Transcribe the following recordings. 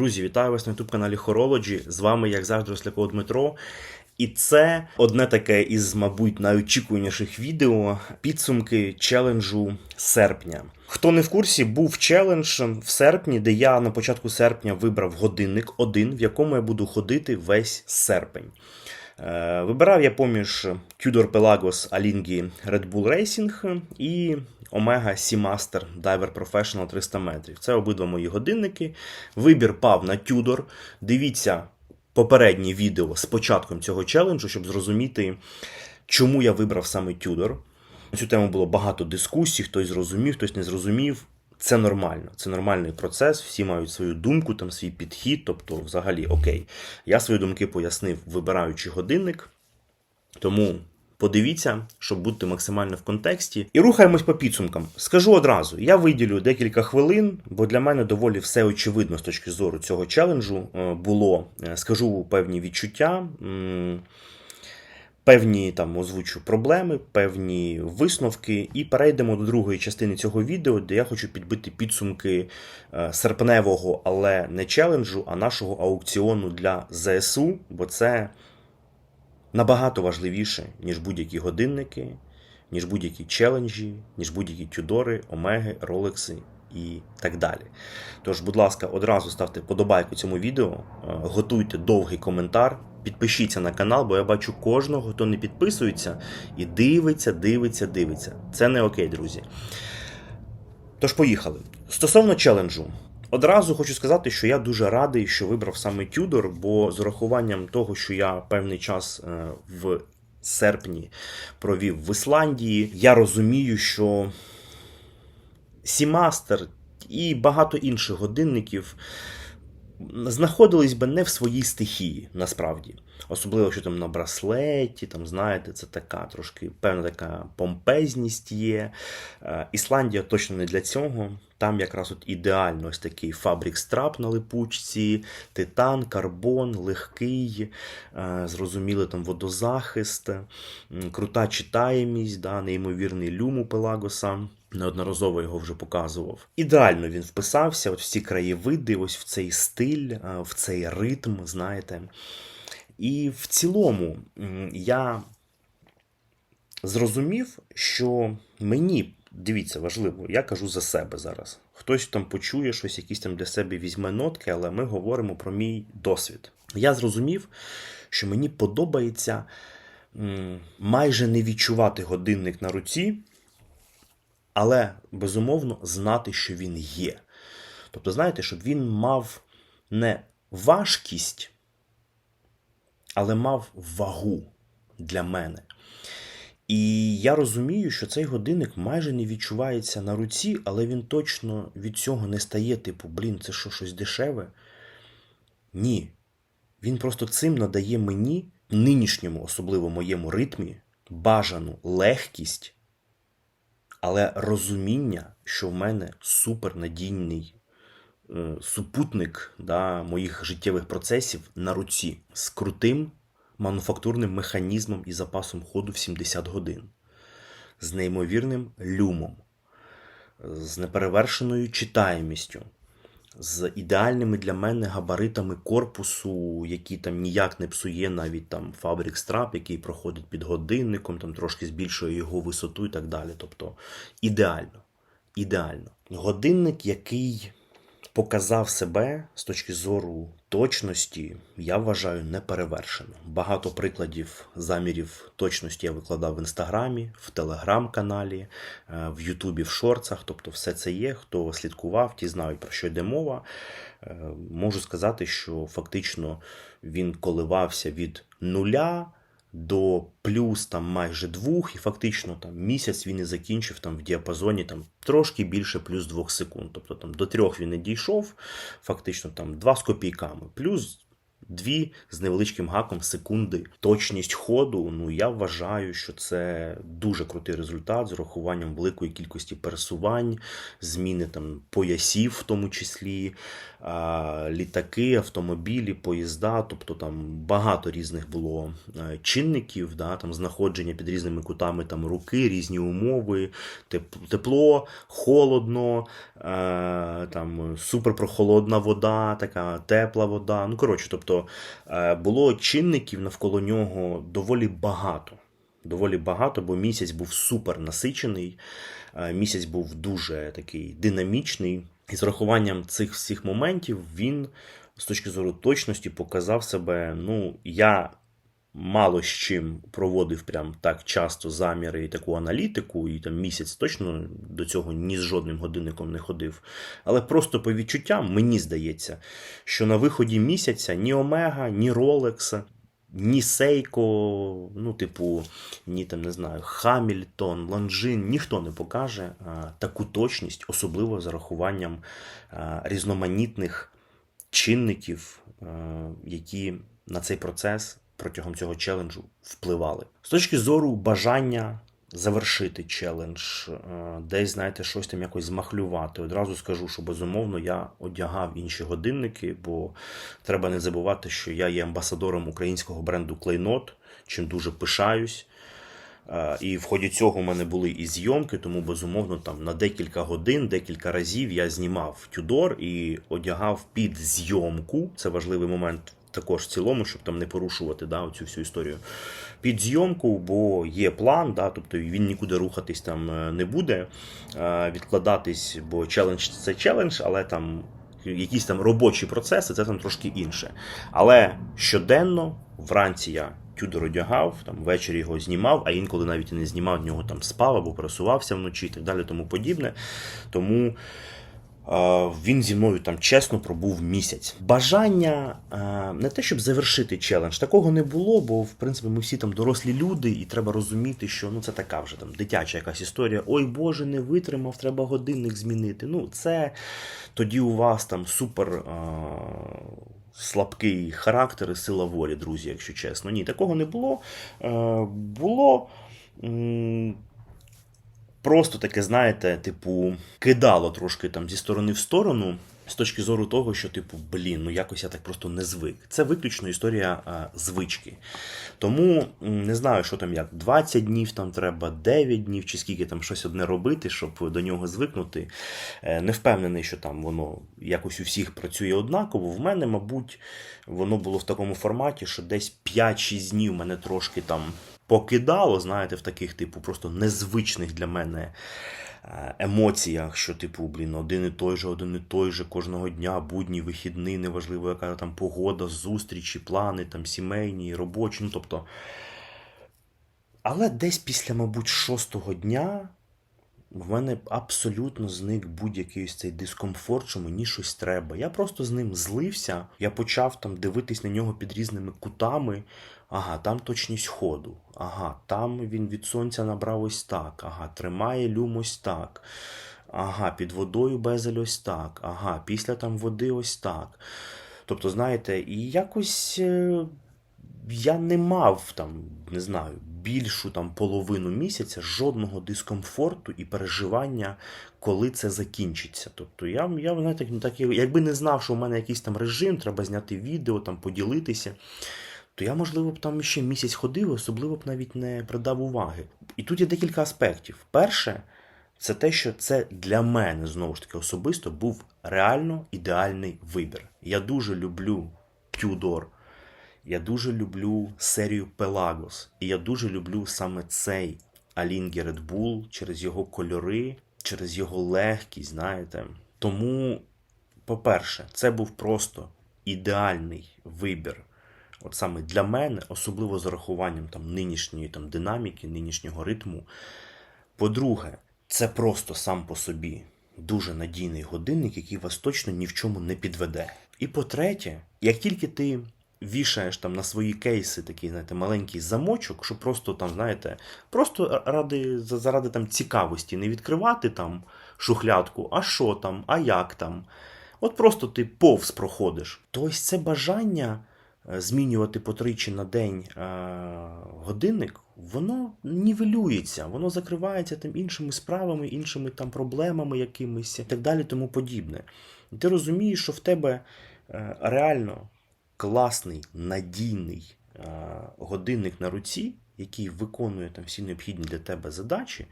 Друзі, вітаю вас на youtube каналі Horology. З вами, як завжди, Росляков Дмитро. І це одне таке із, мабуть, найочікуваніших відео підсумки челенджу серпня. Хто не в курсі, був челендж в серпні, де я на початку серпня вибрав годинник один, в якому я буду ходити весь серпень. Е, Вибирав я поміж Tudor Pelagos Alinghi Red Bull Racing і Omega Seamaster Diver Professional 300 метрів. Це обидва мої годинники. Вибір пав на Tudor. Дивіться попереднє відео з початком цього челенджу, щоб зрозуміти, чому я вибрав саме Tudor. На цю тему було багато дискусій, хтось зрозумів, хтось не зрозумів. Це нормально, це нормальний процес, всі мають свою думку, там свій підхід, тобто, взагалі, окей. Я свої думки пояснив, вибираючи годинник. Тому подивіться, щоб бути максимально в контексті. І рухаємось по підсумкам. Скажу одразу: я виділю декілька хвилин, бо для мене доволі все очевидно з точки зору цього челенджу е, було. Е, Скажу певні відчуття. Певні там озвучу проблеми, певні висновки, і перейдемо до другої частини цього відео, де я хочу підбити підсумки е, серпневого, але не челенджу, а нашого аукціону для ЗСУ, бо це набагато важливіше, ніж будь-які годинники, ніж будь-які челенджі, ніж будь-які тюдори, омеги, ролекси і так далі. Тож, будь ласка, одразу ставте подобайку цьому відео, е, готуйте довгий коментар, підпишіться на канал, бо я бачу кожного, хто не підписується і дивиться, дивиться, дивиться. Це не окей, друзі. Тож поїхали. Стосовно челенджу, одразу хочу сказати, що я дуже радий, що вибрав саме Тюдор, бо з урахуванням того, що я певний час е, в серпні провів в Ісландії, я розумію, що Сімастер і багато інших годинників знаходились би не в своїй стихії, насправді. Особливо, якщо там на браслеті, там, знаєте, це така трошки певна така помпезність є. Е, Ісландія точно не для цього. Там якраз от ідеально ось такий фабрик страп на липучці, титан, карбон, легкий, е, зрозумілий там водозахист, крута читаємість, да, неймовірний люм у Пелагоса. Неодноразово його вже показував. Ідеально він вписався от в ці краєвиди, ось в цей стиль, е, в цей ритм, знаєте. І в цілому я зрозумів, що мені, дивіться, важливо, я кажу за себе зараз. Хтось там почує щось, якісь там для себе візьме нотки, але ми говоримо про мій досвід. Я зрозумів, що мені подобається майже не відчувати годинник на руці, але безумовно знати, що він є. Тобто, знаєте, щоб він мав не важкість, але мав вагу для мене. І я розумію, що цей годинник майже не відчувається на руці, але він точно від цього не стає, типу, блін, це що, щось дешеве? Ні. Він просто цим надає мені, нинішньому, особливо моєму ритмі, бажану легкість, але розуміння, що в мене супернадійний супутник да, моїх життєвих процесів на руці з крутим мануфактурним механізмом і запасом ходу в 70 годин, з неймовірним люмом, з неперевершеною читаємістю, з ідеальними для мене габаритами корпусу, які там ніяк не псує навіть там фабрик страп, який проходить під годинником, там трошки збільшує його висоту і так далі. Тобто ідеально. Ідеально. Годинник, який показав себе з точки зору точності, я вважаю неперевершено. Багато прикладів замірів точності я викладав в інстаграмі, в телеграм-каналі, е, в Ютубі, в шорцах. Тобто, все це є. Хто слідкував, ті знають про що йде мова. Е, Можу сказати, що фактично він коливався від нуля до плюс там майже двох, і фактично там місяць він і закінчив там в діапазоні там трошки більше плюс двох секунд. Тобто там до трьох він не дійшов, фактично там два з копійками. Плюс дві з невеличким гаком секунди. Точність ходу. Ну я вважаю, що це дуже крутий результат з урахуванням великої кількості пересувань, зміни там поясів, в тому числі, літаки, автомобілі, поїзда. Тобто там багато різних було е, чинників, да, там знаходження під різними кутами там руки, різні умови, тепло, холодно, е, там суперпрохолодна вода, така тепла вода. Ну, коротше, тобто е, було чинників навколо нього доволі багато. Доволі багато, бо місяць був супер насичений, е, місяць був дуже такий динамічний. І з рахуванням цих всіх моментів він з точки зору точності показав себе. Ну, я мало з чим проводив прям так часто заміри і таку аналітику, і там місяць точно до цього ні з жодним годинником не ходив. Але просто по відчуттям мені здається, що на виході місяця ні Омега, ні Rolex, ні Сейко, ну, типу, ні там не знаю, Хамільтон, Ланжин, ніхто не покаже а, таку точність, особливо з рахуванням а, різноманітних чинників, а, які на цей процес протягом цього челенджу впливали. З точки зору бажання завершити челендж, е, десь, знаєте, щось там якось змахлювати. Одразу скажу, що безумовно я одягав інші годинники, бо треба не забувати, що я є амбасадором українського бренду Клейнот, чим дуже пишаюсь. Е, І в ході цього у мене були і зйомки, тому безумовно там на декілька годин, декілька разів я знімав тюдор і одягав під зйомку. Це важливий момент також в цілому, щоб там не порушувати да, оцю всю історію. Під зйомку, бо є план, да, тобто він нікуди рухатись там е, не буде, е, відкладатись, бо челендж це челендж, але там. Якісь там робочі процеси, це там трошки інше. Але щоденно, вранці я тюдор одягав, там ввечері його знімав, а інколи навіть і не знімав, в нього там спав або пересувався вночі і так далі, тому подібне. Тому він зі мною там чесно пробув місяць. Бажання не те, щоб завершити челендж, такого не було, бо в принципі ми всі там дорослі люди, і треба розуміти, що ну це така вже там дитяча якась історія. Ой Боже, не витримав, треба годинник змінити. Ну, це тоді у вас там супер. Слабкий характер і сила волі, друзі, якщо чесно. Ні, такого не було. Е, було просто таке, знаєте, типу, кидало трошки там зі сторони в сторону. З точки зору того, що, типу, блін, ну якось я так просто не звик. Це виключно історія а, звички. Тому не знаю, що там як 20 днів там треба, 9 днів, чи скільки там щось одне робити, щоб до нього звикнути. Е, Не впевнений, що там воно якось у всіх працює однаково. В мене, мабуть, воно було в такому форматі, що десь 5-6 днів мене трошки там покидало, знаєте, в таких, типу, просто незвичних для мене е, емоціях, що, типу, блін, один і той же, один і той же кожного дня, будні, вихідний, неважливо, яка там погода, зустрічі, плани, там сімейні, робочі. Ну, тобто. Але десь після, мабуть, шостого дня в мене абсолютно зник будь-який ось цей дискомфорт, що мені щось треба. Я просто з ним злився. Я почав там дивитись на нього під різними кутами. Ага, там точність ходу. Ага, там він від сонця набрав ось так. Ага, тримає люм ось так. Ага, під водою безель ось так. Ага, після там води ось так. Тобто, знаєте, і якось е, я не мав там, не знаю, більшу там половину місяця жодного дискомфорту і переживання, коли це закінчиться. Тобто я, я знаєте, ну, так, якби не знав, що у мене якийсь там режим, треба зняти відео, там поділитися. То я, можливо, б там ще місяць ходив, особливо б навіть не придав уваги. І тут є декілька аспектів. Перше, це те, що це для мене знову ж таки особисто був реально ідеальний вибір. Я дуже люблю Тюдор. Я дуже люблю серію Пелагос. І я дуже люблю саме цей Алінгі Bull через його кольори, через його легкість, знаєте. Тому, по-перше, це був просто ідеальний вибір. От саме для мене, особливо з урахуванням там нинішньої там динаміки, нинішнього ритму. По-друге, це просто сам по собі дуже надійний годинник, який вас точно ні в чому не підведе. І по-третє, як тільки ти вішаєш там на свої кейси такий, знаєте, маленький замочок, щоб просто там, знаєте, просто ради, заради там цікавості не відкривати там шухлядку, а що там, а як там. От просто ти повз проходиш. То ось це бажання е, змінювати по тричі на день е, годинник, воно нівелюється, воно закривається тим іншими справами, іншими там проблемами якимись і так далі, тому подібне. І ти розумієш, що в тебе е, реально класний, надійний е, годинник на руці, який виконує там всі необхідні для тебе задачі,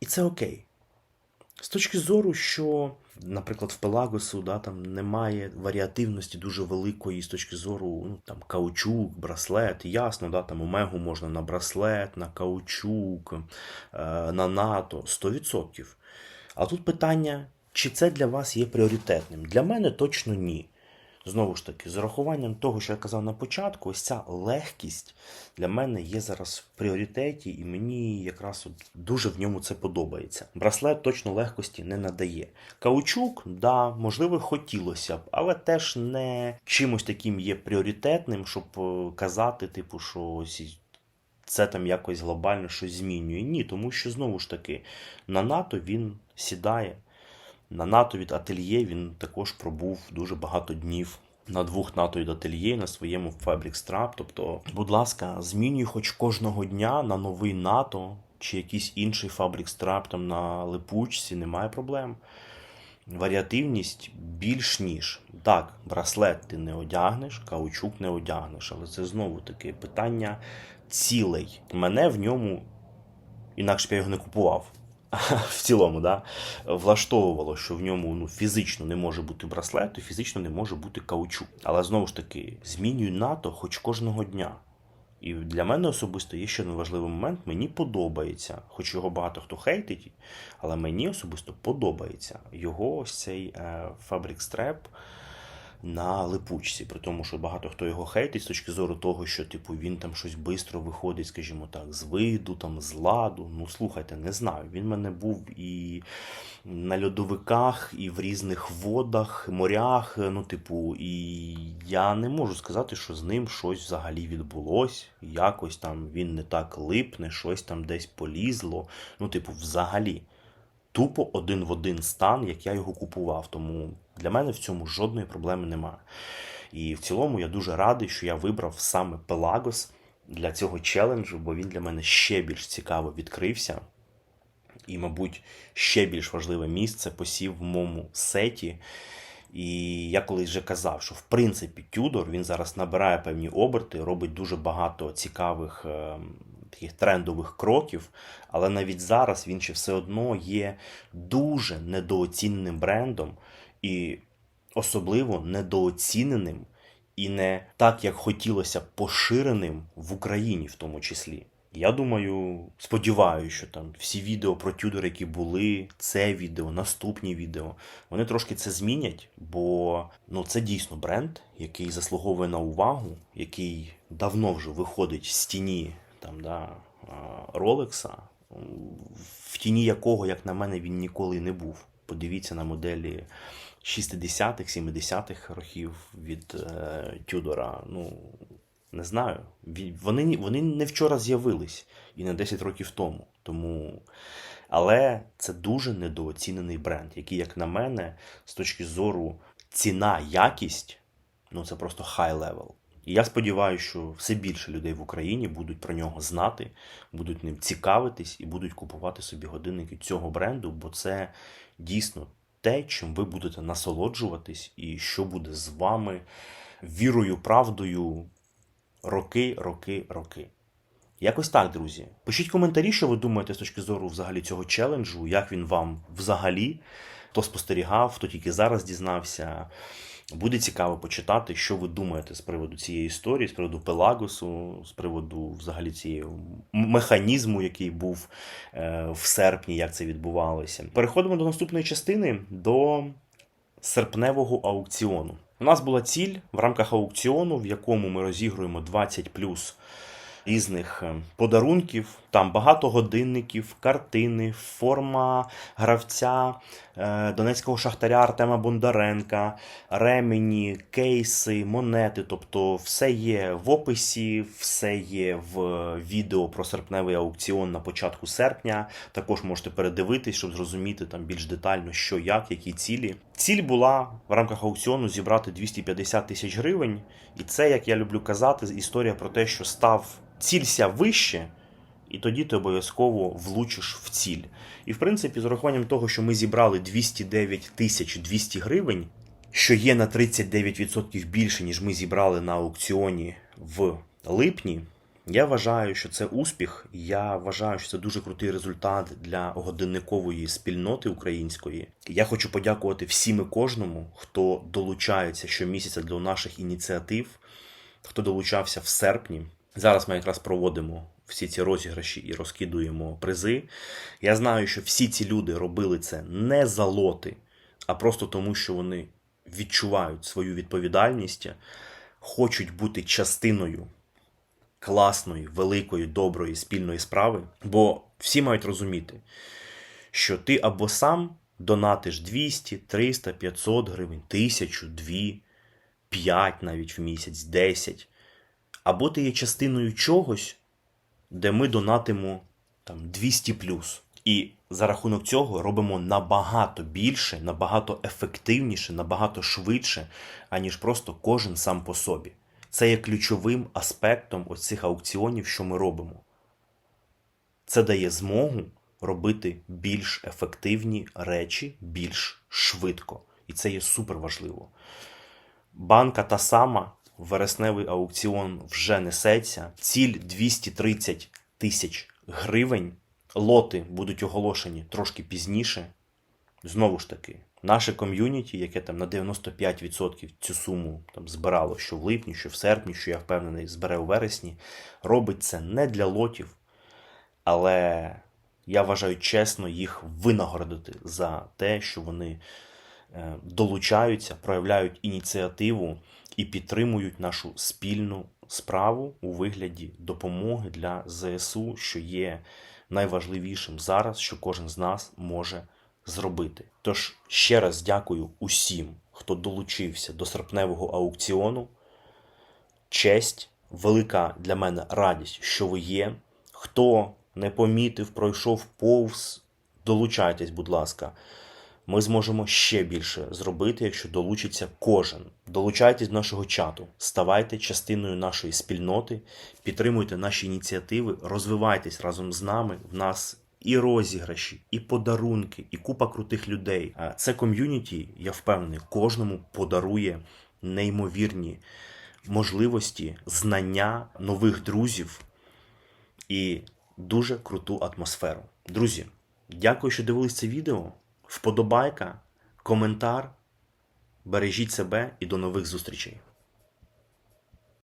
і це окей. З точки зору, що, наприклад, в Пелагосу да, там немає варіативності дуже великої з точки зору ну, там, каучук, браслет. Ясно, да, там омегу можна на браслет, на каучук, е, на НАТО 100%. А тут питання, чи це для вас є пріоритетним? Для мене точно ні. Знову ж таки, з урахуванням того, що я казав на початку, ось ця легкість для мене є зараз в пріоритеті, і мені якраз от дуже в ньому це подобається. Браслет точно легкості не надає. Каучук, да, можливо, хотілося б, але теж не чимось таким є пріоритетним, щоб е, казати, типу, що ось це там якось глобально щось змінює. Ні, тому що знову ж таки на НАТО він сідає. На НАТО від ательє він також пробув дуже багато днів на двох НАТО від ательє на своєму Fabric. Тобто, будь ласка, змінюй хоч кожного дня на новий НАТО чи якийсь інший Fabric Strap там на липучці, немає проблем. Варіативність більш ніж. Так, браслет ти не одягнеш, каучук не одягнеш, але це знову таки питання цілей. Мене в ньому, інакше б я його не купував. В цілому, да, влаштовувало, що в ньому ну, фізично не може бути браслет, і фізично не може бути каучук. Але знову ж таки, змінюю НАТО хоч кожного дня. І для мене особисто є ще один важливий момент. Мені подобається, хоч його багато хто хейтить, але мені особисто подобається його ось цей е, Fabric Strap на липучці. При тому, що багато хто його хейтить з точки зору того, що типу він там щось швидко виходить, скажімо так, з виду, там з ладу. Ну слухайте, не знаю. Він мене був і на льодовиках, і в різних водах, морях. Ну, типу, і я не можу сказати, що з ним щось взагалі відбулось. Якось там він не так липне, щось там десь полізло. Ну, типу, взагалі. Тупо один в один стан, як я його купував. Тому для мене в цьому жодної проблеми немає. І в цілому я дуже радий, що я вибрав саме Пелагос для цього челенджу, бо він для мене ще більш цікаво відкрився. І, мабуть, ще більш важливе місце посів в моєму сеті. І я колись вже казав, що в принципі Тюдор він зараз набирає певні оберти, робить дуже багато цікавих е, таких трендових кроків, але навіть зараз він ще все одно є дуже недооціненим брендом і особливо недооціненим і не так, як хотілося б, поширеним в Україні в тому числі. Я думаю, сподіваюся, що там всі відео про Тюдор, які були, це відео, наступні відео, вони трошки це змінять, бо ну це дійсно бренд, який заслуговує на увагу, який давно вже виходить з тіні там, да, Ролекса, в тіні якого, як на мене, він ніколи не був. Подивіться на моделі 60-х, 70-х років від е, Тюдора. Ну, не знаю. Вони, вони не вчора з'явились і не 10 років тому. Тому... Але це дуже недооцінений бренд, який, як на мене, з точки зору ціна, якість, ну це просто high level. І я сподіваюся, що все більше людей в Україні будуть про нього знати, будуть ним цікавитись і будуть купувати собі годинники цього бренду, бо це дійсно те, чим ви будете насолоджуватись, і що буде з вами вірою, правдою роки, роки, роки. Якось так, друзі. Пишіть коментарі, що ви думаєте з точки зору взагалі цього челенджу, як він вам взагалі, хто спостерігав, хто тільки зараз дізнався. Буде цікаво почитати, що ви думаєте з приводу цієї історії, з приводу Пелагосу, з приводу взагалі цієї механізму, який був е, в серпні, як це відбувалося. Переходимо до наступної частини, до серпневого аукціону. У нас була ціль в рамках аукціону, в якому ми розігруємо 20 плюс різних е, подарунків. Там багато годинників, картини, форма гравця е, донецького шахтаря Артема Бондаренка, ремені, кейси, монети. Тобто, все є в описі, все є в відео про серпневий аукціон на початку серпня. Також можете передивитись, щоб зрозуміти там більш детально, що як, які цілі. Ціль була в рамках аукціону зібрати 250 тисяч гривень. І це, як я люблю казати, історія про те, що став цілься вище, і тоді ти обов'язково влучиш в ціль. І в принципі, з урахуванням того, що ми зібрали 209 тисяч 200 гривень, що є на 39% більше, ніж ми зібрали на аукціоні в липні. Я вважаю, що це успіх. Я вважаю, що це дуже крутий результат для годинникової спільноти української. Я хочу подякувати всім і кожному, хто долучається щомісяця до наших ініціатив, хто долучався в серпні. Зараз ми якраз проводимо всі ці розіграші і розкидуємо призи. Я знаю, що всі ці люди робили це не за лоти, а просто тому, що вони відчувають свою відповідальність, хочуть бути частиною класної, великої, доброї спільної справи. Бо всі мають розуміти, що ти або сам донатиш 200, 300, 500 гривень, 1000, 2, 5 навіть в місяць, 10. Або ти є частиною чогось, де ми донатимо там 200 плюс. І за рахунок цього робимо набагато більше, набагато ефективніше, набагато швидше, аніж просто кожен сам по собі. Це є ключовим аспектом оцих аукціонів, що ми робимо. Це дає змогу робити більш ефективні речі більш швидко. І це є супер важливо. Банка та сама, вересневий аукціон вже несеться. Ціль 230 тисяч гривень. Лоти будуть оголошені трошки пізніше. Знову ж таки, наше ком'юніті, яке там на 95% цю суму там збирало, що в липні, що в серпні, що я впевнений, збере у вересні, робить це не для лотів, але я вважаю чесно їх винагородити за те, що вони долучаються, проявляють ініціативу і підтримують нашу спільну справу у вигляді допомоги для ЗСУ, що є найважливішим зараз, що кожен з нас може зробити. Тож ще раз дякую усім, хто долучився до серпневого аукціону. Честь, велика для мене радість, що ви є. Хто не помітив, пройшов повз, долучайтесь, будь ласка. Ми зможемо ще більше зробити, якщо долучиться кожен. Долучайтесь до нашого чату, ставайте частиною нашої спільноти, підтримуйте наші ініціативи, розвивайтесь разом з нами. В нас і розіграші, і подарунки, і купа крутих людей. А Це ком'юніті, я впевнений, кожному подарує неймовірні можливості, знання нових друзів і дуже круту атмосферу. Друзі, дякую, що дивились це відео. Вподобайка, коментар. Бережіть себе і до нових зустрічей.